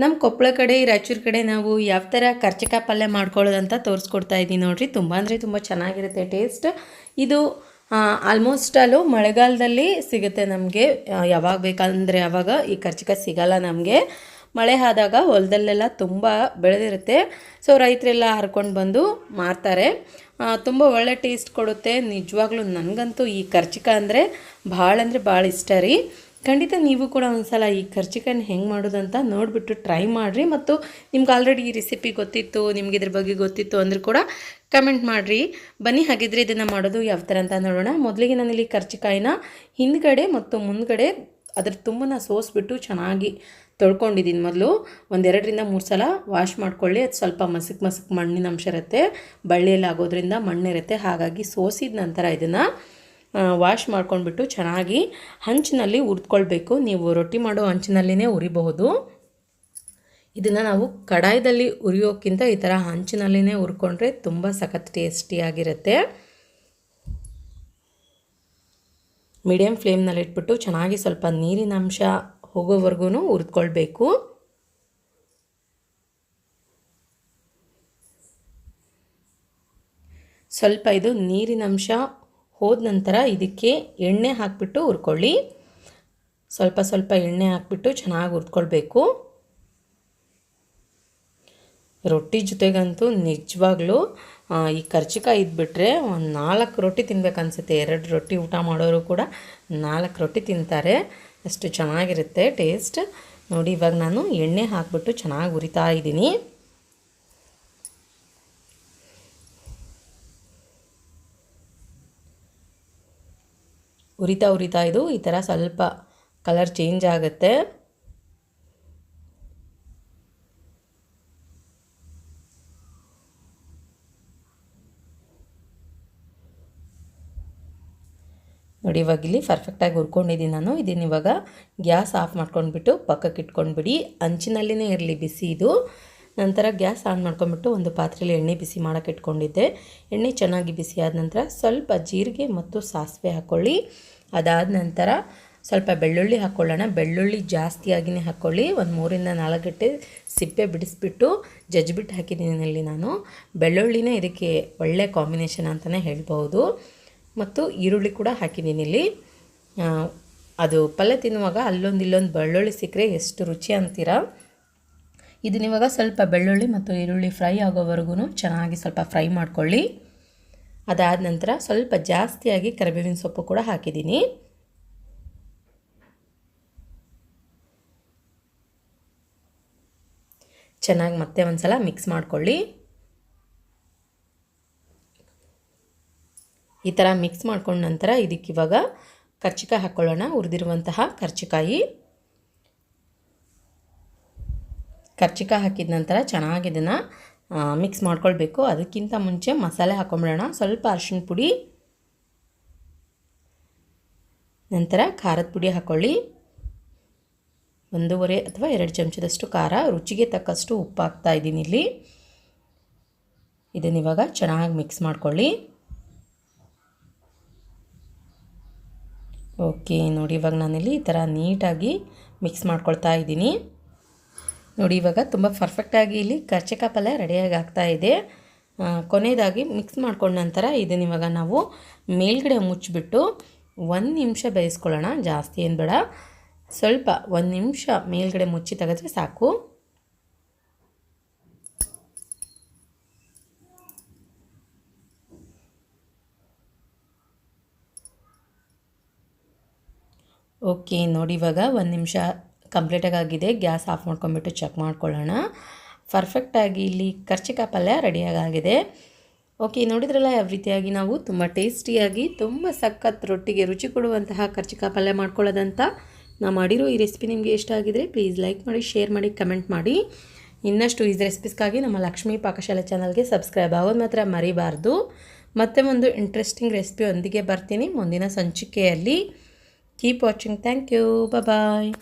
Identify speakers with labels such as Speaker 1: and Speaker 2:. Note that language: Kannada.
Speaker 1: ನಮ್ಮ ಕೊಪ್ಪಳ ಕಡೆ, ರಾಯಚೂರು ಕಡೆ ನಾವು ಯಾವ ಥರ ಕರ್ಚಿಕಾಯಿ ಪಲ್ಯ ಮಾಡ್ಕೊಳ್ಳೋದಂತ ತೋರಿಸ್ಕೊಡ್ತಾ ಇದ್ದೀನಿ ನೋಡಿರಿ. ತುಂಬ ಅಂದರೆ ತುಂಬ ಚೆನ್ನಾಗಿರುತ್ತೆ ಟೇಸ್ಟ್. ಇದು ಆಲ್ಮೋಸ್ಟ್ ಅಲ್ಲೂ ಮಳೆಗಾಲದಲ್ಲಿ ಸಿಗುತ್ತೆ ನಮಗೆ. ಯಾವಾಗ ಬೇಕಂದರೆ ಯಾವಾಗ ಈ ಕರ್ಚಿಕಾಯಿ ಸಿಗಲ್ಲ ನಮಗೆ. ಮಳೆ ಆದಾಗ ಹೊಲದಲ್ಲೆಲ್ಲ ತುಂಬ ಬೆಳೆದಿರುತ್ತೆ. ಸೊ ರೈತರೆಲ್ಲ ಹರ್ಕೊಂಡು ಬಂದು ಮಾರ್ತಾರೆ. ತುಂಬ ಒಳ್ಳೆ ಟೇಸ್ಟ್ ಕೊಡುತ್ತೆ. ನಿಜವಾಗ್ಲೂ ನನಗಂತೂ ಈ ಕರ್ಚಿಕಾಯಿ ಅಂದರೆ ಭಾಳ ಅಂದರೆ ಭಾಳ ಇಷ್ಟ ರೀ. ಖಂಡಿತ ನೀವು ಕೂಡ ಒಂದು ಸಲ ಈ ಕರ್ಜಿಕಾಯಿನ ಹೆಂಗೆ ಮಾಡೋದಂತ ನೋಡಿಬಿಟ್ಟು ಟ್ರೈ ಮಾಡಿರಿ. ಮತ್ತು ನಿಮ್ಗೆ ಆಲ್ರೆಡಿ ಈ ರೆಸಿಪಿ ಗೊತ್ತಿತ್ತು, ನಿಮ್ಗೆ ಇದ್ರ ಬಗ್ಗೆ ಗೊತ್ತಿತ್ತು ಅಂದರೂ ಕೂಡ ಕಮೆಂಟ್ ಮಾಡಿರಿ. ಬನ್ನಿ, ಹಾಗಿದ್ರೆ ಇದನ್ನು ಮಾಡೋದು ಯಾವ ಥರ ಅಂತ ನೋಡೋಣ. ಮೊದಲಿಗೆ ನಾನಿಲ್ಲಿ ಕರ್ಜಿಕಾಯಿನ ಹಿಂದ್ಗಡೆ ಮತ್ತು ಮುಂದ್ಗಡೆ ಅದ್ರ ತುಂಬನ ಸೋಸ್ಬಿಟ್ಟು ಚೆನ್ನಾಗಿ ತೊಳ್ಕೊಂಡಿದ್ದೀನಿ ಮೊದಲು. ಒಂದೆರಡರಿಂದ ಮೂರು ಸಲ ವಾಶ್ ಮಾಡ್ಕೊಳ್ಳಿ. ಅದು ಸ್ವಲ್ಪ ಮಸಕ್ ಮಸಕ್ ಮಣ್ಣಿನ ಅಂಶ ಇರುತ್ತೆ. ಬಳ್ಳಿಯಲ್ಲಿ ಆಗೋದ್ರಿಂದ ಮಣ್ಣಿರುತ್ತೆ. ಹಾಗಾಗಿ ಸೋಸಿದ ನಂತರ ಇದನ್ನು ವಾಶ್ ಮಾಡ್ಕೊಂಡ್ಬಿಟ್ಟು ಚೆನ್ನಾಗಿ ಹಂಚಿನಲ್ಲಿ ಹುರಿದ್ಕೊಳ್ಬೇಕು. ನೀವು ರೊಟ್ಟಿ ಮಾಡೋ ಹಂಚಿನಲ್ಲಿನೇ ಉರಿಬಹುದು ಇದನ್ನು ನಾವು ಕಡಾಯದಲ್ಲಿ ಉರಿಯೋಕ್ಕಿಂತ ಈ ಥರ ಹಂಚಿನಲ್ಲಿನೇ ಹುರ್ಕೊಂಡ್ರೆ ತುಂಬ ಸಖತ್ ಟೇಸ್ಟಿಯಾಗಿರುತ್ತೆ ಮೀಡಿಯಮ್ ಫ್ಲೇಮ್ನಲ್ಲಿ ಇಟ್ಬಿಟ್ಟು ಚೆನ್ನಾಗಿ ಸ್ವಲ್ಪ ನೀರಿನ ಅಂಶ ಹೋಗೋವರೆಗೂ ಹುರಿದ್ಕೊಳ್ಬೇಕು. ಸ್ವಲ್ಪ ಇದು ನೀರಿನ ಅಂಶ ಹೋದ ನಂತರ ಇದಕ್ಕೆ ಎಣ್ಣೆ ಹಾಕಿಬಿಟ್ಟು ಹುರ್ಕೊಳ್ಳಿ. ಸ್ವಲ್ಪ ಸ್ವಲ್ಪ ಎಣ್ಣೆ ಹಾಕ್ಬಿಟ್ಟು ಚೆನ್ನಾಗಿ ಹುರ್ಕೊಳ್ಬೇಕು. ರೊಟ್ಟಿ ಜೊತೆಗಂತೂ ನಿಜವಾಗ್ಲೂ ಈ ಕರ್ಚಿಕಾಯಿ ಇದ್ಬಿಟ್ರೆ ಒಂದು ನಾಲ್ಕು ರೊಟ್ಟಿ ತಿನ್ಬೇಕನ್ಸುತ್ತೆ ಎರಡು ರೊಟ್ಟಿ ಊಟ ಮಾಡೋರು ಕೂಡ ನಾಲ್ಕು ರೊಟ್ಟಿ ತಿಂತಾರೆ. ಅಷ್ಟು ಚೆನ್ನಾಗಿರುತ್ತೆ ಟೇಸ್ಟ್. ನೋಡಿ ಇವಾಗ ನಾನು ಎಣ್ಣೆ ಹಾಕ್ಬಿಟ್ಟು ಚೆನ್ನಾಗಿ ಉರಿತಾ ಇದ್ದೀನಿ. ಉರಿತಾ ಉರಿತಾ ಇದು ಈ ಥರ ಸ್ವಲ್ಪ ಕಲರ್ ಚೇಂಜ್ ಆಗುತ್ತೆ. ನೋಡಿ, ಇವಾಗ ಇಲ್ಲಿ ಪರ್ಫೆಕ್ಟಾಗಿ ಹುರ್ಕೊಂಡಿದ್ದೀನಿ ನಾನು. ಇದನ್ನು ಇವಾಗ ಗ್ಯಾಸ್ ಆಫ್ ಮಾಡ್ಕೊಂಡ್ಬಿಟ್ಟು ಪಕ್ಕಕ್ಕೆ ಇಟ್ಕೊಂಡ್ಬಿಡಿ ಅಂಚಿನಲ್ಲಿನೇ ಇರಲಿ ಬಿಸಿ ಇದು. ನಂತರ ಗ್ಯಾಸ್ ಆನ್ ಮಾಡ್ಕೊಂಬಿಟ್ಟು ಒಂದು ಪಾತ್ರೆಯಲ್ಲಿ ಎಣ್ಣೆ ಬಿಸಿ ಮಾಡೋಕೆ ಇಟ್ಕೊಂಡಿದ್ದೆ. ಎಣ್ಣೆ ಚೆನ್ನಾಗಿ ಬಿಸಿ ಆದ ನಂತರ ಸ್ವಲ್ಪ ಜೀರಿಗೆ ಮತ್ತು ಸಾಸಿವೆ ಹಾಕ್ಕೊಳ್ಳಿ ಅದಾದ ನಂತರ ಸ್ವಲ್ಪ ಬೆಳ್ಳುಳ್ಳಿ ಹಾಕ್ಕೊಳ್ಳೋಣ ಬೆಳ್ಳುಳ್ಳಿ ಜಾಸ್ತಿಯಾಗಿಯೇ ಹಾಕ್ಕೊಳ್ಳಿ ಒಂದು ಮೂರಿಂದ ನಾಲ್ಕು ಗಂಟೆ ಸಿಪ್ಪೆ ಬಿಡಿಸ್ಬಿಟ್ಟು ಜಜ್ಬಿಟ್ಟು ಹಾಕಿದ್ದೀನಿ ನಾನು. ಬೆಳ್ಳುಳ್ಳಿನೇ ಇದಕ್ಕೆ ಒಳ್ಳೆ ಕಾಂಬಿನೇಷನ್ ಅಂತಲೇ ಹೇಳ್ಬೋದು ಮತ್ತು ಈರುಳ್ಳಿ ಕೂಡ ಹಾಕಿದ್ದೀನಿ ಇಲ್ಲಿ. ಅದು ಪಲ್ಯ ತಿನ್ನುವಾಗ ಅಲ್ಲೊಂದು ಇಲ್ಲೊಂದು ಬೆಳ್ಳುಳ್ಳಿ ಸಿಕ್ಕರೆ ಎಷ್ಟು ರುಚಿ ಅಂತೀರಾ? ಇದನ್ನಿವಾಗ ಸ್ವಲ್ಪ ಬೆಳ್ಳುಳ್ಳಿ ಮತ್ತು ಈರುಳ್ಳಿ ಫ್ರೈ ಆಗೋವರೆಗೂ ಚೆನ್ನಾಗಿ ಸ್ವಲ್ಪ ಫ್ರೈ ಮಾಡ್ಕೊಳ್ಳಿ. ಅದಾದ ನಂತರ ಸ್ವಲ್ಪ ಜಾಸ್ತಿಯಾಗಿ ಕರಿಬೇವಿನ ಸೊಪ್ಪು ಕೂಡ ಹಾಕಿದ್ದೀನಿ. ಚೆನ್ನಾಗಿ ಮತ್ತೆ ಒಂದು ಸಲ ಮಿಕ್ಸ್ ಮಾಡ್ಕೊಳ್ಳಿ. ಈ ಥರ ಮಿಕ್ಸ್ ಮಾಡ್ಕೊಂಡ ನಂತರ ಇದಕ್ಕೆ ಇವಾಗ ಕರ್ಚಿಕಾಯಿ ಹಾಕ್ಕೊಳ್ಳೋಣ ಹುರಿದಿರುವಂತಹ ಕರ್ಚಿಕಾಯಿ. ಕರ್ಚಿಕಾಯಿ ಹಾಕಿದ ನಂತರ ಚೆನ್ನಾಗಿ ಇದನ್ನು ಮಿಕ್ಸ್ ಮಾಡ್ಕೊಳ್ಬೇಕು. ಅದಕ್ಕಿಂತ ಮುಂಚೆ ಮಸಾಲೆ ಹಾಕೊಂಬಿಡೋಣ. ಸ್ವಲ್ಪ ಅರಿಶಿನ ಪುಡಿ, ನಂತರ ಖಾರದ ಪುಡಿ ಹಾಕ್ಕೊಳ್ಳಿ ಒಂದೂವರೆ ಅಥವಾ ಎರಡು ಚಮಚದಷ್ಟು ಖಾರ. ರುಚಿಗೆ ತಕ್ಕಷ್ಟು ಉಪ್ಪು ಹಾಕ್ತಾ ಇದ್ದೀನಿ ಇಲ್ಲಿ. ಇದನ್ನು ಇವಾಗ ಚೆನ್ನಾಗಿ ಮಿಕ್ಸ್ ಮಾಡ್ಕೊಳ್ಳಿ. ಓಕೆ ನೋಡಿ ಇವಾಗ ನಾನಿಲ್ಲಿ ಈ ಥರ ನೀಟಾಗಿ ಮಿಕ್ಸ್ ಮಾಡ್ಕೊಳ್ತಾ ಇದ್ದೀನಿ. ನೋಡಿ, ಇವಾಗ ತುಂಬ ಪರ್ಫೆಕ್ಟಾಗಿ ಇಲ್ಲಿ ಕರ್ಚಿಕಾ ಪಲ್ಯ ರೆಡಿಯಾಗಿ ಆಗ್ತಾ ಇದೆ. ಕೊನೆಯದಾಗಿ ಮಿಕ್ಸ್ ಮಾಡ್ಕೊಂಡ ನಂತರ ಇದನ್ನ ಇವಾಗ ನಾವು ಮೇಲ್ಗಡೆ ಮುಚ್ಚಿಬಿಟ್ಟು ಒಂದು ನಿಮಿಷ ಬೇಯಿಸ್ಕೊಳ್ಳೋಣ. ಜಾಸ್ತಿ ಏನು ಬೇಡ. ಸ್ವಲ್ಪ ಒಂದು ನಿಮಿಷ ಮೇಲ್ಗಡೆ ಮುಚ್ಚಿ ತೆಗೆದ್ರೆ ಸಾಕು. ಓಕೆ ನೋಡಿ, ಇವಾಗ ಒಂದು ನಿಮಿಷ ಕಂಪ್ಲೀಟಾಗಿ ಆಗಿದೆ ಗ್ಯಾಸ್ ಆಫ್ ಮಾಡ್ಕೊಂಬಿಟ್ಟು ಚೆಕ್ ಮಾಡ್ಕೊಳ್ಳೋಣ. ಪರ್ಫೆಕ್ಟಾಗಿ ಇಲ್ಲಿ ಕರ್ಚಿಕಾಯಿ ಪಲ್ಯ ರೆಡಿಯಾಗಿದೆ ಓಕೆ ನೋಡಿದ್ರಲ್ಲ ಯಾವ ರೀತಿಯಾಗಿ ನಾವು ತುಂಬ ಟೇಸ್ಟಿಯಾಗಿ, ತುಂಬ ಸಖತ್ ರೊಟ್ಟಿಗೆ ರುಚಿ ಕೊಡುವಂತಹ ಕರ್ಚಿಕಾಯಿ ಪಲ್ಯ ಮಾಡ್ಕೊಳ್ಳೋದಂತ ನಾವು ಮಾಡಿರೋ ಈ ರೆಸಿಪಿ ನಿಮಗೆ ಇಷ್ಟ ಆಗಿದ್ರೆ ಪ್ಲೀಸ್ ಲೈಕ್ ಮಾಡಿ ಶೇರ್ ಮಾಡಿ ಕಮೆಂಟ್ ಮಾಡಿ. ಇನ್ನಷ್ಟು ಈ ರೆಸಿಪೀಸ್ಗಾಗಿ ನಮ್ಮ ಲಕ್ಷ್ಮೀ ಪಾಕಶಾಲೆ ಚಾನಲ್ಗೆ ಸಬ್ಸ್ಕ್ರೈಬ್ ಆಗೋದು ಮಾತ್ರ ಮರಿಬಾರ್ದು. ಮತ್ತೆ ಒಂದು ಇಂಟ್ರೆಸ್ಟಿಂಗ್ ರೆಸಿಪಿಯೊಂದಿಗೆ ಬರ್ತೀನಿ. ಮುಂದಿನ ಸಂಚಿಕೆಯಲ್ಲಿ. Keep watching thank you bye